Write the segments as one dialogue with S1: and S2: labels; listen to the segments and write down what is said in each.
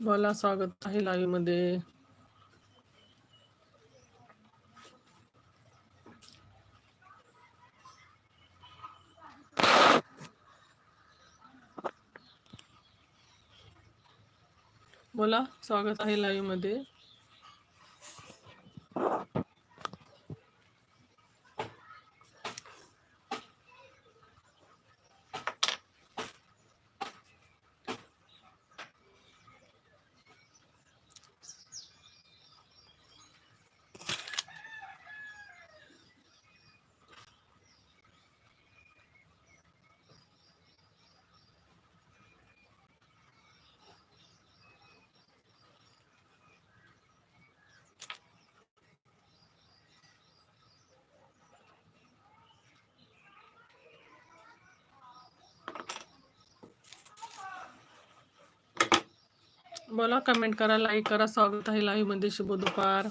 S1: बोला स्वागत आहे लाईव्हमध्ये बोला स्वागत आहे लाईव्हमध्ये बोला कमेंट करा लाईक करा. स्वागत आहे लाईव्हमध्ये शुभ दुपार.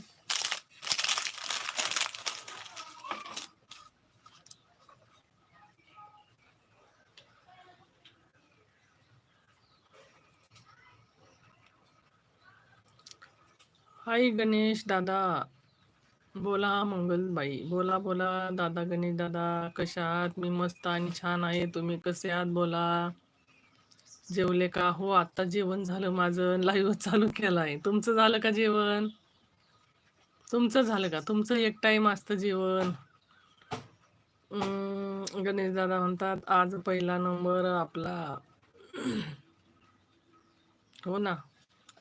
S1: हाय गणेश दादा. बोला मंगलबाई. बोला बोला. दादा गणेश दादा कशा आहात? मी मस्त आणि छान आहे. तुम्ही कसे आहात? बोला. जेवले का? हो आता जेवण झालं माझं लाईव्ह चालू केलाय. तुमचं झालं का जेवण? तुमचं झालं का? तुमचं एक टाइम असतं जेवण. गणेश दादा म्हणतात आज पहिला नंबर आपला. हो ना.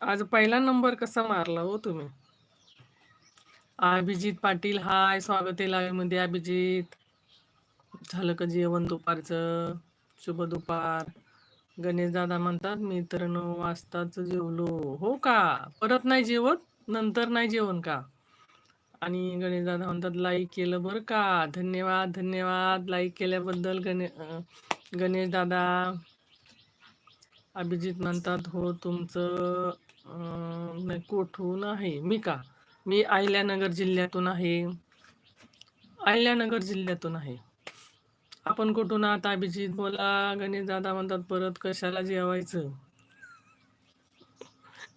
S1: आज पहिला नंबर कसा मारला हो तुम्ही? अभिजित पाटील हाय स्वागत आहे लाईव्हमध्ये अभिजित. झालं का जेवण दुपारचं? शुभ दुपार. गणेश दादा म्हणतात मी तर नऊ वाजताच जेवलो. हो का? परत नाही जेवत? नंतर नाही जेवण का? आणि गणेश दादा म्हणतात लाईक केलं बरं का? धन्यवाद धन्यवाद. लाईक केल्याबद्दल गणे गणेश दादा अभिजित म्हणतात हो तुमचं कोठून नाही, आहे? मी का? मी अहिल्यानगर जिल्ह्यातून आहे. अहिल्यानगर जिल्ह्यातून आहे. आपण कुठून आहात अभिजित बोला गणेश दादा म्हणतात परत कशाला जेवायचं?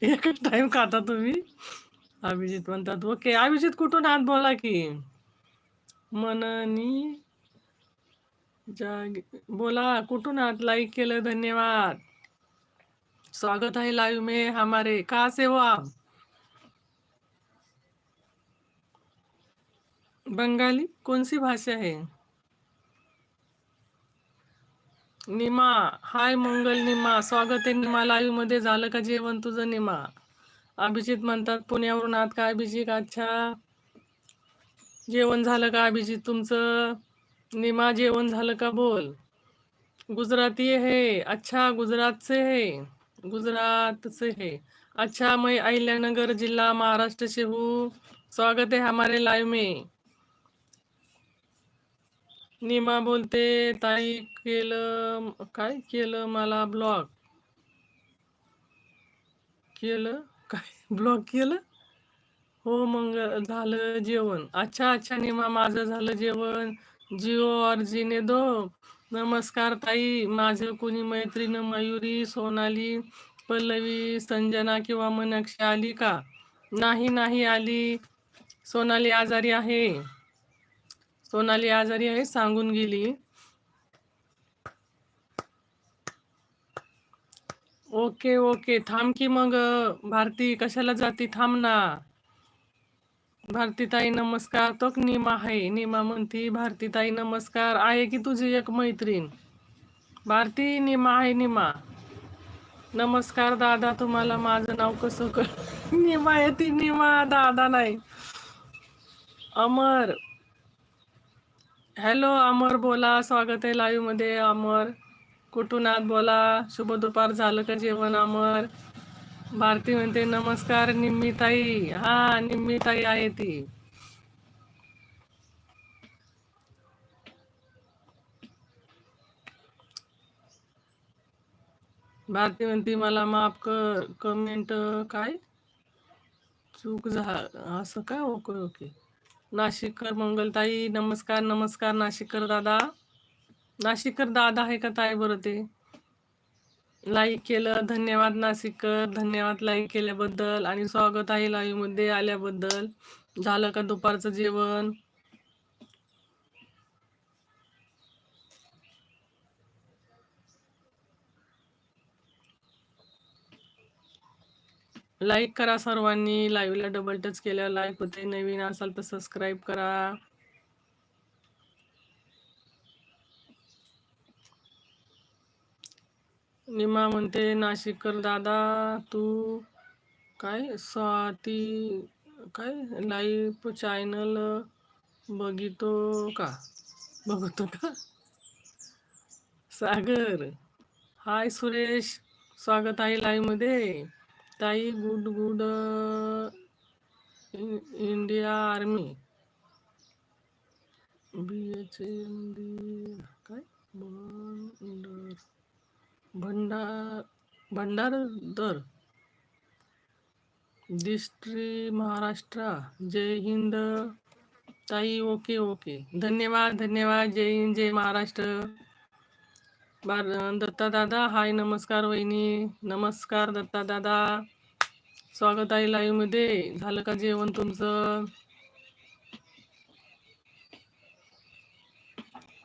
S1: एकच टाइम खाता तुम्ही. अभिजित म्हणतात ओके अभिजित कुठून आहात बोला की. मननी जाग बोला कुठून आहात? लाईक केलं धन्यवाद. स्वागत है लाइव में हमारे. का से हो आप? बंगाली? कौन सी भाषा है निमा हाय मंगल निमा स्वागत आहे निमा लाईव्हमध्ये. झालं का जेवण तुझं निमा? अभिजित म्हणतात पुण्यावरून आत का अभिजित? अच्छा. जेवण झालं का अभिजित तुमचं? निमा जेवण झालं का बोल? गुजराती है. अच्छा गुजरात से है. गुजरात से है. अच्छा मैं अहिल्यानगर जिला महाराष्ट्र से हूँ. स्वागत है हमारे लाइव में. निमा बोलते ताई केलं काय केलं मला ब्लॉक केलं? काय? ब्लॉक केलं? हो मग झालं जेवण. अच्छा अच्छा निमा माझं झालं जेवण. जिओ अर्जीने दो नमस्कार ताई. माझं कुणी मैत्रीण मयुरी सोनाली पल्लवी संजना किंवा मनक्षी आली का? नाही नाही आली. सोनाली आजारी आहे. सोनाली आजारी आहे सांगून गेली. Okay okay. थांब की मग भारती कशाला जाती? थांब ना. भारतीताई नमस्कार. तो निमा आहे. निमा म्हणती भारतीताई नमस्कार. आहे की तुझी एक मैत्रीण? भारती निमा आहे निमा. नमस्कार दादा. तुम्हाला माझं नाव कसं कर निमा येते निमा. दादा नाही. अमर. हॅलो अमर बोला. स्वागत आहे लाईव्हमध्ये अमर कुठून आत बोला. शुभ दुपार झालं का जेवण अमर? भारती म्हणते नमस्कार निम्मीताई. हा निम्मीताई आहे ती. भारती म्हणते मला माफ कर कमेंट काय? चूक झा असं काय ओके ओके. नाशिककर मंगलताई नमस्कार नमस्कार नाशिककर दादा. नाशिककर दादा आहे का ताई बरं ते? लाईक केलं धन्यवाद नाशिककर. धन्यवाद लाईक केल्याबद्दल आणि स्वागत आहे लाईव्हमध्ये आल्याबद्दल. झालं का दुपारचं जेवण? लाईक करा सर्वांनी. लाईव्हला डबल टच केल्यावर लाईक होते. नवीन असाल तर सबस्क्राईब करा. निमा म्हणते नाशिककर दादा तू काय स्वाती काय लाईव्ह चॅनल बघितो का? बघतो का? सागर. हाय सुरेश. स्वागत आहे लाईव्हमध्ये. ताई good good India army. B H M काय भंडार भंडार भंडारदर डिस्ट्री महाराष्ट्र जय हिंद. ताई ओके ओके. धन्यवाद धन्यवाद. जय हिंद जय महाराष्ट्र. बार दत्ता दादा. हाय नमस्कार वहिनी. नमस्कार दत्ता दादा. स्वागत आहे लाईव्हमध्ये. झालं का जेवण तुमचं?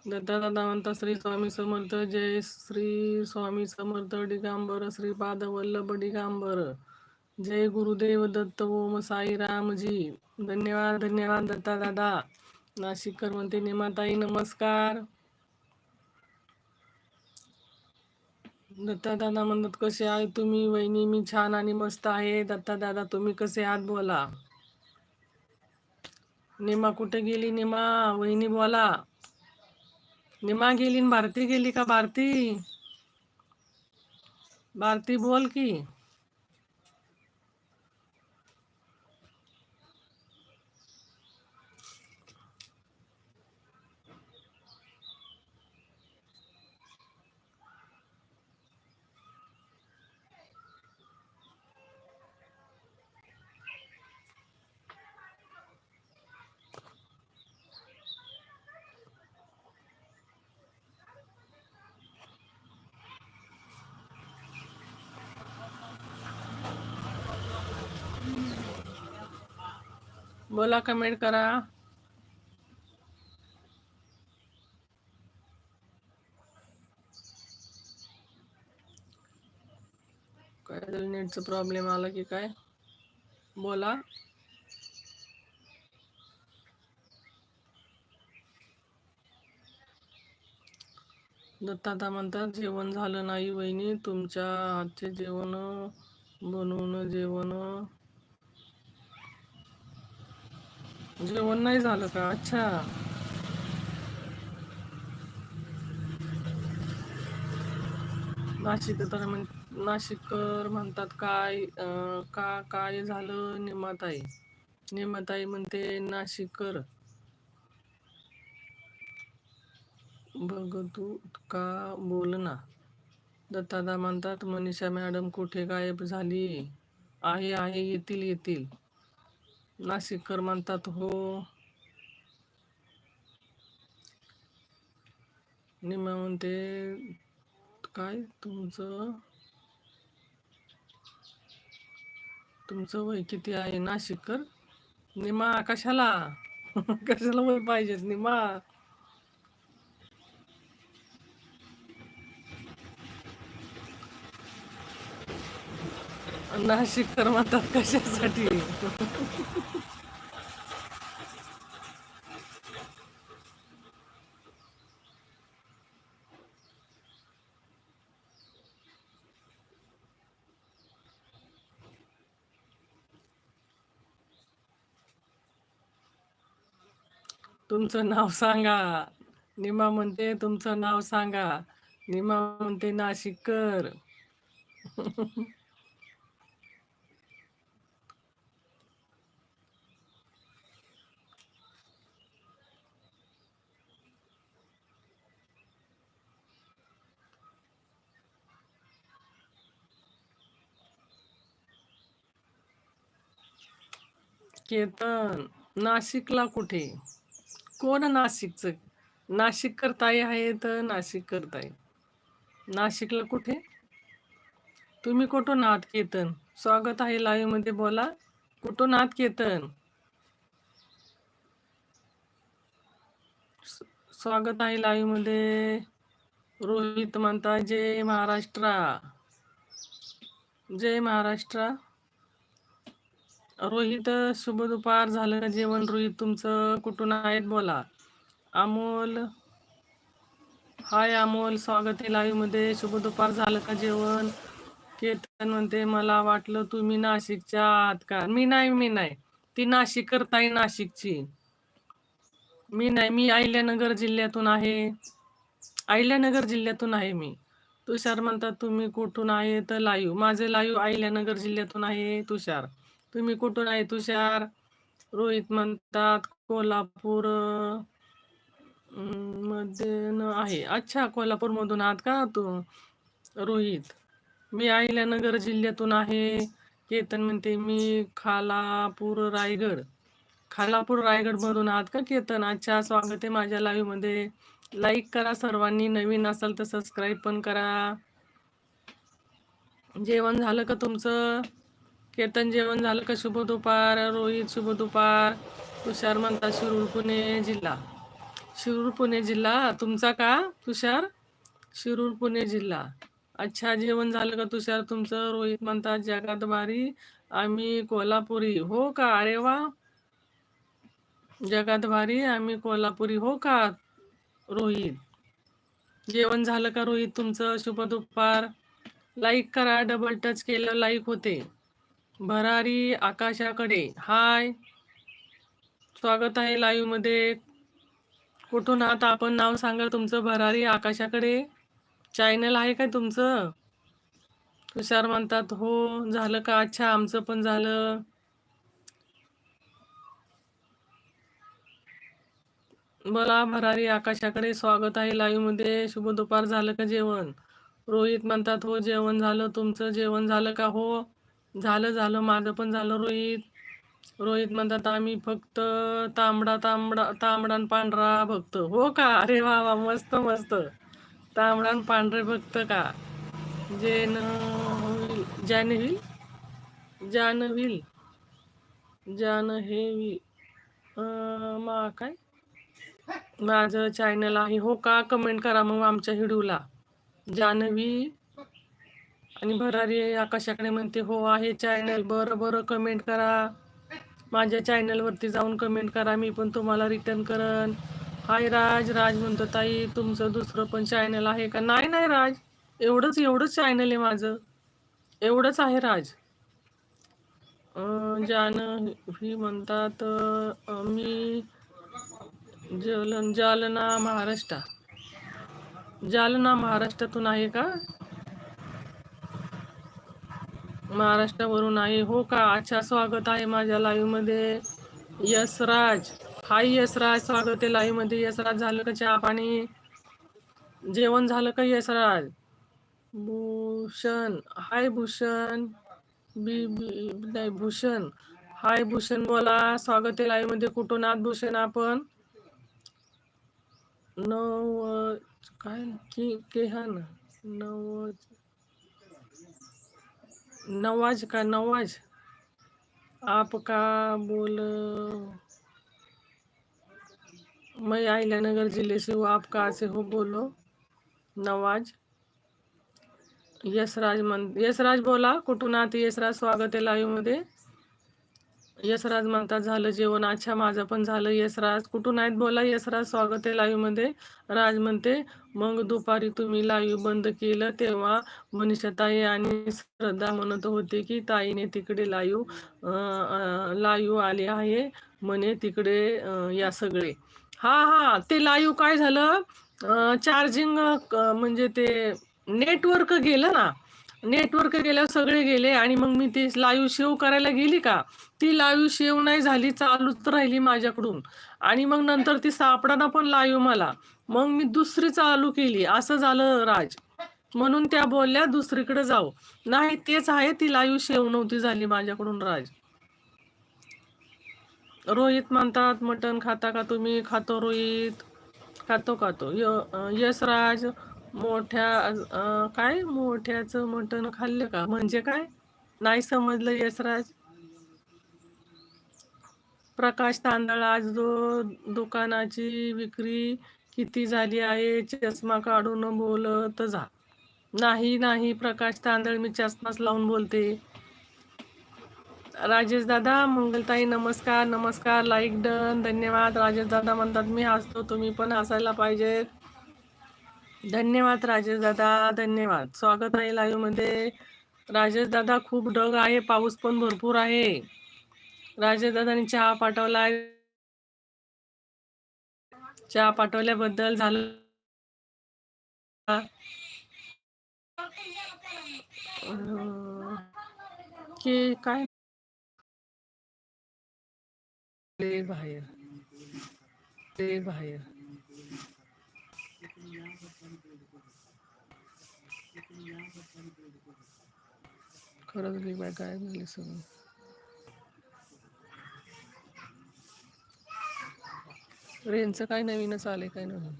S1: दत्ता दादा म्हणता श्री स्वामी समर्थ जय श्री स्वामी समर्थ डिगंबर श्री पाद वल्लभ डिगांबर जय गुरुदेव दत्त ओम साई रामजी. धन्यवाद धन्यवाद दत्ता दादा. नाशिककर म्हणते निमाताई नमस्कार. दत्ता दादा म्हणतात कसे आहे तुम्ही वहिनी? मी छान आणि मस्त आहे. दत्ता दादा तुम्ही कसे आहात? बोला. निमा कुठे गेली निमा? वहिनी बोला. निमा गेली भारती गेली का भारती? भारती बोल की. बोला कमेंट करा. काय नेटचा प्रॉब्लेम आला की काय? बोला. दत्ताता म्हणतात जेवण झालं नाही वहिनी तुमच्या हातचे जेवण बनवून जेवण. म्हणजे जेवण नाही झालं का? अच्छा. नाशिक तर म्हण नाशिककर म्हणतात काय का काय झालं निमाताई? निमाताई म्हणते नाशिककर. बघ तू का बोल ना दत्तादा म्हणतात मनीषा मॅडम कुठे गायब झाली? आहे आहे येतील येतील. नाशिककर म्हणतात हो. निमा म्हणते काय तुमचं? तुमचं वय किती आहे नाशिककर? निमा कशाला? कशाला वय पाहिजेत? निमा नाशिककर म्हणतात कशासाठी? तुमचं नाव सांगा. निमा म्हणते तुमचं नाव सांगा. निमा म्हणते नाशिककर. केतन नाशिकला कुठे? कोण नाशिकचं? नाशिक करताय आहे तर नाशिक करताय. नाशिकला कुठे? तुम्ही कुठून आहात केतन? स्वागत आहे लाईव्हमध्ये बोला. कुठून आहात केतन? स्वागत आहे लाईव्हमध्ये. रोहित म्हणता जय महाराष्ट्र. जय महाराष्ट्र. रोहित शुभ दुपार. झालं का जेवण रोहित? तुमचं कुठून आहेत? बोला. अमोल. हाय अमोल. स्वागत आहे लाईव्हमध्ये. शुभ दुपार. झालं का जेवण? केतन म्हणते मला वाटलं तुम्ही नाशिकच्या आहात का? मी नाही मी नाही. ती नाशिक करताय नाशिकची. मी नाही. मी अहिल्यानगर जिल्ह्यातून आहे. अहिल्यानगर जिल्ह्यातून आहे मी. तुषार म्हणतात तुम्ही कुठून आहे तर लाईव्ह माझे लाईव्ह अहिल्यानगर जिल्ह्यातून आहे तुषार. तुम्ही कुठून आहे तुषार? रोहित म्हणतात कोल्हापूरमध्ये न आहे. अच्छा कोल्हापूर मधून आहात का तू? रोहित. मी अहिल्यानगर जिल्ह्यातून आहे. केतन म्हणते मी खालापूर रायगड. खालापूर रायगड मधून आहात का केतन? अच्छा स्वागत आहे माझ्या लाईव्हमध्ये. लाईक करा सर्वांनी. नवीन असाल तर सबस्क्राईब पण करा. जेवण झालं का तुमचं? केतन जेवण झालं का? शुभ दुपार रोहित शुभ दुपार. तुषार म्हणतात शिरूर पुणे जिल्हा. शिरूर पुणे जिल्हा. तुमचा का तुषार? शिरूर पुणे जिल्हा. अच्छा जेवण झालं का तुषार? तुमचं रोहित म्हणतात जगात भारी आम्ही कोल्हापुरी. हो का? अरे वा. जगात भारी आम्ही कोल्हापुरी. हो का रोहित? जेवण झालं का रोहित? तुमचं शुभ दुपार. लाईक करा डबल टच केलं लाईक होते. भरारी आकाशाकडे. हाय. स्वागत आहे लाईव्हमध्ये कुठून आहात? आपण नाव सांगा तुमचं. भरारी आकाशाकडे. चॅनल आहे काय तुमचं? तुषार म्हणतात हो झालं का? अच्छा आमचं पण झालं. बोला भरारी आकाशाकडे. स्वागत आहे लाईव्हमध्ये शुभ दुपार. झालं का जेवण? रोहित म्हणतात हो जेवण झालं. तुमचं जेवण झालं का? हो. झालं झालं माझं पण झालं रोहित. रोहित म्हणतात आम्ही फक्त तांबडा तांबडा तांबडा पांढरा भक्त हो का? अरे वा वा मस्त मस्त. तांबडा पांढरे भक्त का? जेन होईल जानवील जानवील जानहेवी अं, मा काय? माझं चॅनल आहे. हो का? कमेंट करा मग आमच्या हिडूला जानवी आणि भरारी आकाशाकडे म्हणते हो आहे चॅनल बरं बरं कमेंट करा. माझ्या चॅनलवरती जाऊन कमेंट करा. मी पण तुम्हाला रिटर्न करन हाय राज. राज म्हणतो ताई तुमचं दुसरं पण चॅनल आहे का? नाही नाही राज. एवढंच एवढंच चॅनल आहे माझं. एवढंच आहे राज. जान ही म्हणतात मी जलन जालना महाराष्ट्र. जालना महाराष्ट्रातून आहे का? महाराष्ट्रावरून आहे. हो का? अच्छा स्वागत आहे माझ्या लाईव्हमध्ये. यशराज हाय यशराज स्वागत आहे लाईव्हमध्ये. यशराज झालं का चहा पाणी? जेवण झालं का यशराज भूषण. हाय भूषण. बी बी नाही भूषण. हाय भूषण बोला. स्वागत आहे लाईव्हमध्ये. कुठून आत भूषण आपण? नव काय? की केहन. नव नवाज का नवाज? आपका बोल मैं अहिल्यानगर जिले से हूँ आप कहाँ से हो बोलो? नवाज? यशराज मन यशराज बोला कुठून आहात यशराज स्वागत आहे लाईव्ह यशराज म्हणतात झालं जेवण अच्छा माझं पण झालं. यशराज कुठून आहेत? बोला यशराज स्वागत आहे लाईव्हमध्ये राज म्हणते मग दुपारी तुम्ही लाईव्ह बंद केलं तेव्हा मनीषा ताई आणि श्रद्धा म्हणत होते की ताईने तिकडे लाईव्ह लाईव्ह आले आहे म्हणे तिकडे या सगळे. हा हा ते लाईव्ह काय झालं? चार्जिंग म्हणजे ते नेटवर्क गेलं ना नेटवर्क गेल्यावर सगळे गेले आणि मग मी ते लाईव्ह शेव करायला गेली का? ती लाईव्ह शेव नाही झाली चालूच राहिली माझ्याकडून. आणि मग नंतर ती सापडाना पण लाईव्ह मला. मग मी दुसरी चालू केली. असं झालं राज. म्हणून त्या बोलल्या दुसरीकडे जाऊ. नाही तेच आहे ती लाईव्ह शेव नव्हती झाली माझ्याकडून राज. रोहित म्हणतात मटण खाता का तुम्ही? खातो रोहित. खातो खातो. य यशराज मोठ्या काय? मोठ्याचं मटण खाल्लं का? म्हणजे काय? नाही समजलं यशराज. प्रकाश तांदळ आज दो दुकानाची विक्री किती झाली आहे? चष्मा काढून बोलत जा. नाही नाही प्रकाश तांदळ मी चष्माच लावून बोलते. राजेश दादा मंगलताई नमस्कार नमस्कार लाईक डन धन्यवाद. राजेश दादा म्हणतात मी हसतो तुम्ही पण हसायला पाहिजे धन्यवाद राजेश दादा धन्यवाद. स्वागत आहे लाईव्हमध्ये. राजेश दादा खूप ढग आहे पाऊस पण भरपूर आहे. राजेश दादानी चहा पाठवला चहा पाठवल्याबद्दल झालं. की काय? ते बाहेर. ते बाहेर. खरंच बी बाय काय सगळं काय नवीनच आले काय नवीन.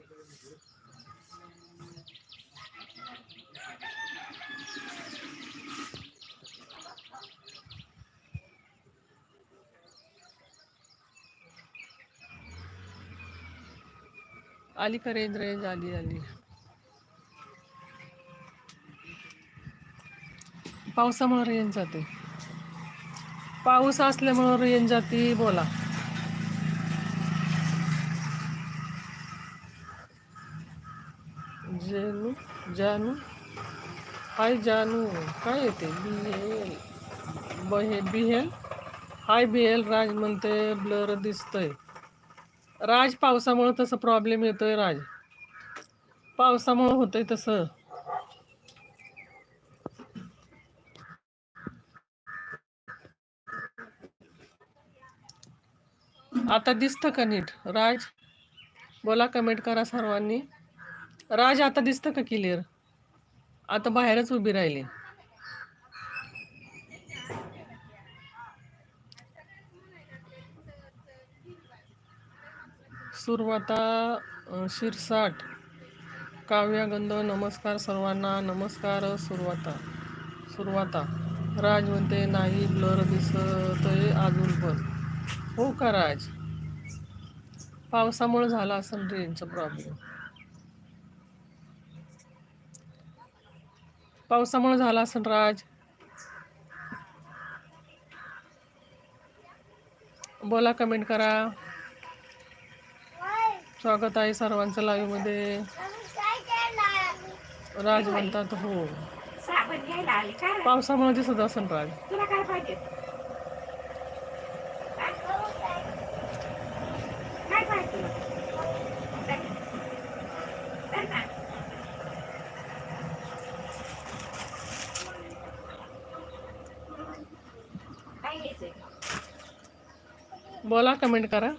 S1: आली का रेंज रेंज, आली आली. पावसामुळे रेंज जाते. पाऊस असल्यामुळं रेंज जाते बोला. जानू जानू. हाय जानू काय येते? बिहेल. बहे बिहेल? हाय बिहेल राज म्हणते ब्लर दिसतंय. राज पावसामुळं तसं प्रॉब्लेम येतोय राज. पावसामुळं होतंय तसं. आता दिसतं का नीट? राज बोला कमेंट करा सर्वांनी. राज आता दिसतं का क्लिअर आता बाहेरच उभी राहिली. सुरवाता शिरसाट काव्या गंध नमस्कार सर्वांना. नमस्कार सुरवाता सुरवाता राज म्हणते नाही ब्लर दिसतय अजून पण. हो का राज? पावसामुळे झाला असेल रेंजचा प्रॉब्लेम पावसामुळे झाला असेल राज. बोला कमेंट करा. स्वागत आहे सर्वांचं लाईव्हमध्ये. राज म्हणतात हो? पावसामुळे दिसत असेल राज.
S2: तुला काय पाहिजे काय पाहिजे तुला? चल. चल ना. काय घ्यायचंय?
S1: बोला कमेंट करा.